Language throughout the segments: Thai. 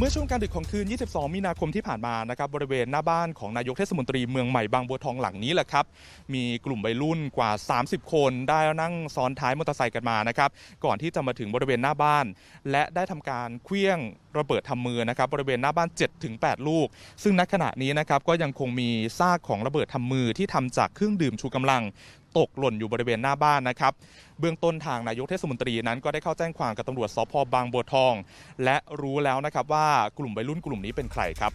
เมื่อช่วงกลารดึกของคืน 22 มีนาคมที่ผ่านมานะครับบริเวณหน้าบ้านของนายกเทศมนตรีเมืองใหม่บางบัวทองหลังนี้แหละครับ มีกลุ่มวัยรุ่นกว่า 30 คนได้นั่งซ้อนท้ายมอเตอร์ไซค์กันมานะครับก่อนที่จะมาถึงบริเวณหน้าบ้าน และได้ทำการเคลี้ยงระเบิดทำมือนะครับบริเวณหน้าบ้าน 7-8 ลูก ซึ่งณขณะนี้นะครับก็ยังคงมีซากของระเบิดทำมือที่ทำจากเครื่องดื่มชูกำลัง ตกหล่นอยู่บริเวณหน้าบ้านนะครับ เบื้องต้นทางนายกเทศมนตรีนั้นก็ได้เข้าแจ้งความกับตำรวจสพบางบัวทอง และรู้แล้วนะครับว่ากลุ่มวัยรุ่นกลุ่มนี้เป็นใครครับ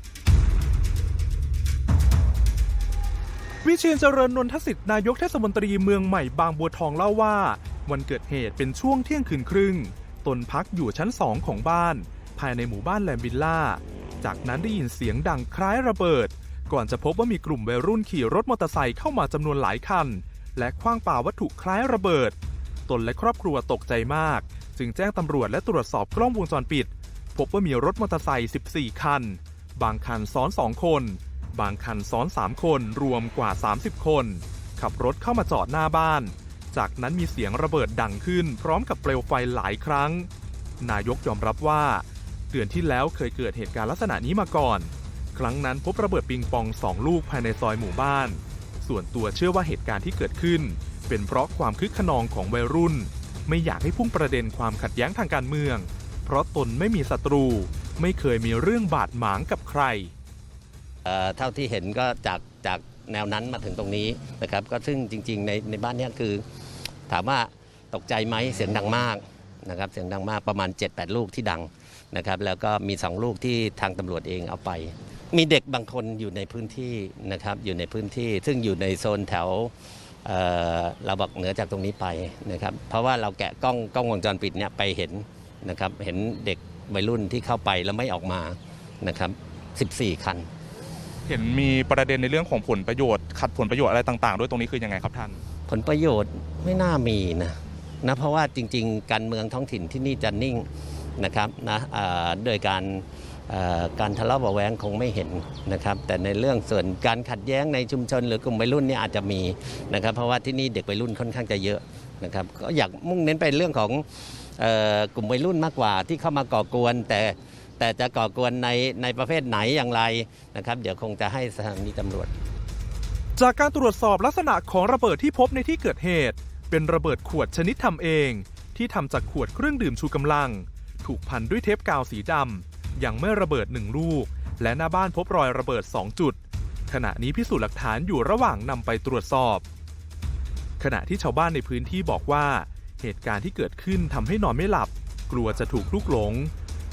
วิเชียนเจริญนนทสิทธิ์นายกเทศมนตรีเมืองใหม่บางบัวทองเล่าว่า วันเกิดเหตุเป็นช่วงเที่ยงคืนครึ่ง ตนพักอยู่ชั้นสองของบ้าน ภายในหมู่บ้านแลมบิลล่า จากนั้นได้ยินเสียงดังคล้ายระเบิด ก่อนจะพบว่ามีกลุ่มวัยรุ่นขี่รถมอเตอร์ไซค์เข้ามาจำนวนหลายคัน และคว้างปาวัตถุคล้ายระเบิด ตนและครอบครัวตกใจมาก จึงแจ้งตำรวจและตรวจสอบกล้องวงจรปิด พบว่ามีรถมอเตอร์ไซค์14 คัน บางคันซ้อน 2 คน บางคันซ้อน 3 คน รวมกว่า 30 คน ขับรถเข้ามาจอดหน้าบ้าน จากนั้นมีเสียงระเบิดดังขึ้น พร้อมกับเปลวไฟหลายครั้ง นายกยอมรับว่าเดือนที่แล้วเคยเกิดเหตุการณ์ลักษณะนี้มาก่อน ครั้งนั้นพบระเบิดปิงปองสองลูกภายในซอยหมู่บ้าน ส่วนตัวเชื่อว่าเหตุการณ์ที่เกิดขึ้น เป็นเพราะความคึกขนองของวัยรุ่น ไม่อยากให้พุ่งประเด็นความขัดแย้งทางการเมือง เพราะตนไม่มีศัตรู ไม่เคยมีเรื่องบาดหมางกับใครเอ่อเท่าที่เห็นก็จากจากแนวนั้นมาถึงตรงนี้นะครับ ก็ซึ่งจริง ๆ ในในบ้านนี้คือ ถามว่าตกใจไหมเสียงดังมากนะครับเสียงดังมากประมาณ 7-8 ลูกที่ดังนะครับ แล้วก็มี 2 ลูกที่ทางตำรวจเองเอาไป มีเด็กบางคนอยู่ในพื้นที่นะครับอยู่ในพื้นที่ ซึ่งอยู่ในโซนแถวเอ่อเราบอกเหนือจากตรงนี้ไปนะครับ เพราะว่าเราแกะกล้องกล้องวงจรปิดเนี่ยไปเห็นนะครับเห็นเด็กวัยรุ่นที่เข้าไปแล้วไม่ออกมานะครับ 14 คัน เห็นมีประเด็นในเรื่องของผลประโยชน์ขัดผลประโยชน์อะไรต่าง ๆ ด้วยตรงนี้คือยังไงครับท่าน ผลประโยชน์ไม่น่ามีนะนะเพราะว่าจริง ๆ การเมืองท้องถิ่นที่นี่จะนิ่งนะครับนะอ่าโดยการอ่า การทะเลาะเบาะแวงคงไม่เห็นนะครับ แต่ในเรื่องส่วนการขัดแย้งในชุมชน หรือกลุ่มวัยรุ่นนี่อาจจะมีนะครับ เพราะว่าที่นี่เด็กวัยรุ่นค่อนข้างจะเยอะนะครับก็อยากมุ่งเน้นไปเรื่องของออกลุ่มวัยรุ่นมากกว่าที่เข้ามาก่อกวน แต่แต่จะก่อกวนในในประเภทไหนอย่างไรนะครับ เดี๋ยวคงจะให้สถานีตำรวจ จากการตรวจสอบลักษณะของระเบิดที่พบในที่เกิดเหตุ เป็นระเบิดขวดชนิดทำเอง ที่ทำจากขวดเครื่องดื่มชูกำลัง ถูกพันด้วยเทปกาวสีดำ ยังไม่ระเบิดหนึ่งลูก และหน้าบ้านพบรอยระเบิด 2 จุด ขณะนี้พิสูจน์หลักฐานอยู่ระหว่างนำไปตรวจสอบ ขณะที่ชาวบ้านในพื้นที่บอกว่า เหตุการณ์ที่เกิดขึ้นทำให้นอนไม่หลับ กลัวจะถูกลุกหลง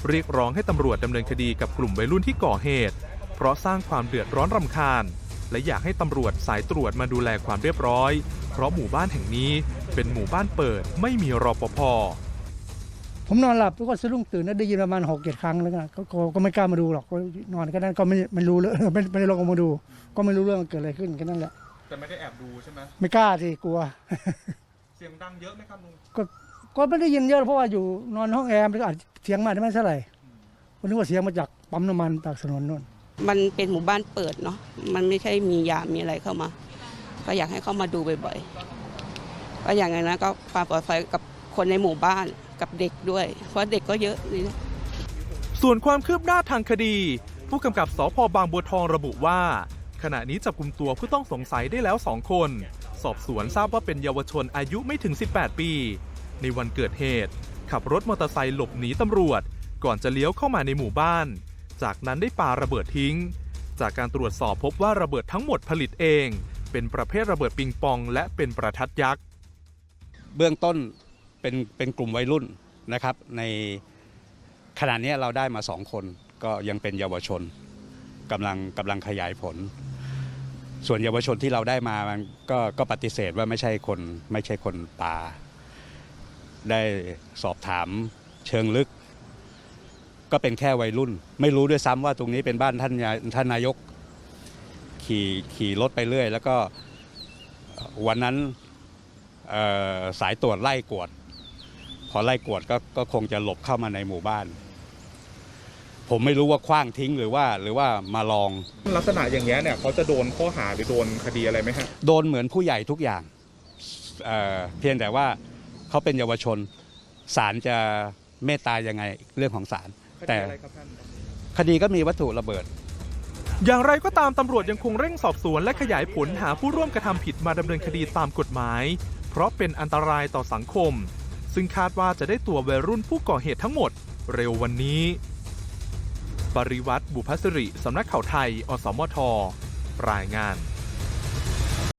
เรียกร้องให้ตำรวจดำเนินคดีกับกลุ่มวัยรุ่นที่ก่อเหตุ เพราะสร้างความเดือดร้อนรำคาญ และอยากให้ตำรวจสายตรวจมาดูแลความเรียบร้อย เพราะหมู่บ้านแห่งนี้เป็นหมู่บ้านเปิดไม่มีรปภ ผมนอนหลับแล้วก็สะดุ้งตื่นแล้วได้ยินประมาณหกเจ็ดครั้งแล้วก็ก็ก็ก็ไม่กล้ามาดูหรอกก็นอนก็นั้นก็ไม่ไม่รู้เลยไม่ไม่ได้ลงมาดู ก็ไม่รู้เรื่องมันเกิดอะไรขึ้นแค่นั้นแหละแต่ไม่ได้แอบดูใช่ไหมไม่กล้าสิกลัว เสียงดังเยอะไหมครับลุงก็ก็ไม่ได้ยินเยอะเพราะว่าอยู่นอนห้องแอร์มันก็อาจเสียงมาได้ไม่เท่าไหร่ผมนึกว่าเสียงมาจากปั๊มน้ำมันปากถนนนู่นมันเป็นหมู่บ้านเปิดเนาะมันไม่ใช่มียามมีอะไรเข้ามา ก็อยากให้เข้ามาดูบ่อยๆก็อย่างไรนะก็ความปลอดภัยกับคนในหมู่บ้าน กับเด็กด้วย เพราะเด็กก็เยอะนี่นะส่วนความคืบหน้าทางคดี ผู้กำกับสพบางบัวทองระบุว่า ขณะนี้จับกลุ่มตัวผู้ต้องสงสัยได้แล้วสองคน สอบสวนทราบว่าเป็นเยาวชนอายุไม่ถึง 18 ปี ในวันเกิดเหตุ ขับรถมอเตอร์ไซค์หลบหนีตำรวจ ก่อนจะเลี้ยวเข้ามาในหมู่บ้าน จากนั้นได้ปาระเบิดทิ้ง จากการตรวจสอบพบว่าระเบิดทั้งหมดผลิตเอง เป็นประเภทระเบิดปิงปอง และเป็นประทัดยักษ์ เบื้องต้น เป็นเป็นกลุ่มวัยรุ่นนะครับในขณะนี้เราได้มาสองคนก็ยังเป็นเยาวชนกำลังกำลังขยายผล ส่วนเยาวชนที่เราได้มามันก็ก็ปฏิเสธว่าไม่ใช่คนไม่ใช่คนป่า ได้สอบถามเชิงลึก ก็เป็นแค่วัยรุ่น ไม่รู้ด้วยซ้ำว่าตรงนี้เป็นบ้านท่านท่านนายกขี่ขี่รถไปเรื่อย แล้วก็วันนั้นสายตรวจไล่กวด อไล่กวดก็ก็คงจะหลบเข้ามาในหมู่บ้าน ผมไม่รู้ว่าคว้างทิ้งหรือว่าหรือว่ามาลอง ลักษณะอย่างเงี้ยเนี่ยเขาจะโดนข้อหาหรือโดนคดีอะไรไหมฮะโดนเหมือนผู้ใหญ่ทุกอย่างเอ่อเพียงแต่ว่าเขาเป็นเยาวชนศาลจะเมตตายังไงเรื่องของศาลแต่อะไรครับท่านคดีก็มีวัตถุระเบิดอย่างไรก็ตามตำรวจยังคงเร่งสอบสวนและขยายผลหาผู้ร่วมกระทำผิดมาดำเนินคดีตามกฎหมาย เพราะเป็นอันตรายต่อสังคม ซึ่งคาดว่าจะได้ตัววัยรุ่นผู้ก่อเหตุทั้งหมดเร็ววันนี้ ปริวัติบุพสิริสำนักข่าวไทย อสมท รายงาน